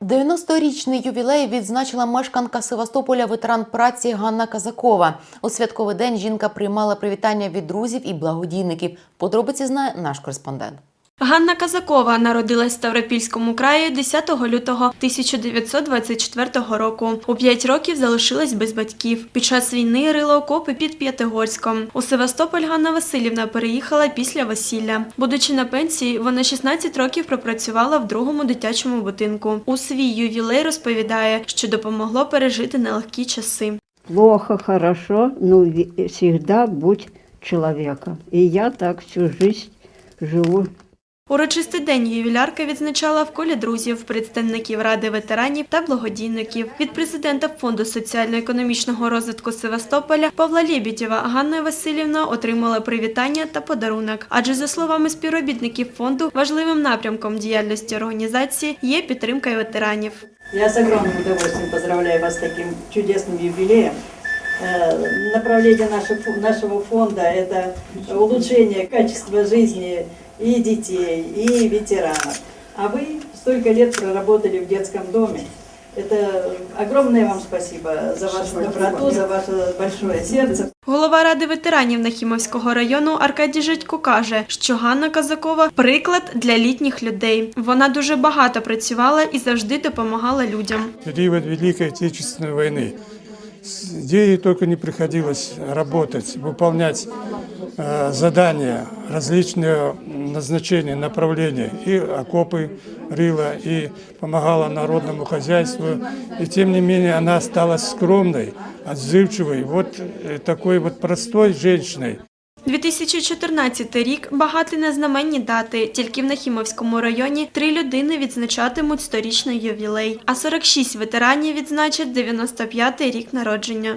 90-річний ювілей відзначила мешканка Севастополя ветеран праці Ганна Казакова. У святковий день жінка приймала привітання від друзів і благодійників. Подробиці знає наш кореспондент. Ганна Казакова народилась в Ставропільському краї 10 лютого 1924 року. У 5 років залишилась без батьків. Під час війни рила окопи під П'ятигорськом. У Севастополь Ганна Васильівна переїхала після весілля. Будучи на пенсії, вона 16 років пропрацювала в другому дитячому будинку. У свій ювілей розповідає, що допомогло пережити нелегкі часи. Плохо, хорошо, ви- всегда будь человеком. И я так всю жизнь живу. Урочистий день ювілярка відзначала в колі друзів, представників ради ветеранів та благодійників. Від президента фонду соціально-економічного розвитку Севастополя Павла Лєбідєва Ганна Васильівна отримала привітання та подарунок. Адже за словами співробітників фонду, важливим напрямком діяльності організації є підтримка ветеранів. Я с огромным удовольствием поздравляю вас с таким чудесным юбилеем. Э, Направление нашего фо- нашего фонда – это улучшение качества жизни и детей, и ветеранов. А вы столько лет проработали в детском доме. Это огромное вам спасибо за вашу доброту, за ваше большое сердце. Голова ради ветеранів Нахімовського району Аркадій Житько каже, що Ганна Казакова приклад для літніх людей. Вона дуже багато працювала і завжди допомагала людям. период Великой Отечественной войны, с- где ей только не приходилось работать, выполнять э, задания, различные назначения, направления, и окопы рыла, и помогала народному хозяйству, и тем не менее она осталась скромной, отзывчивой, вот э, такой вот простой женщиной. 2014 рік багатий на знаменні дати. Тільки в Нахімовському районі три людини відзначатимуть сторічний ювілей, а 46 ветеранів відзначать 95-й рік народження.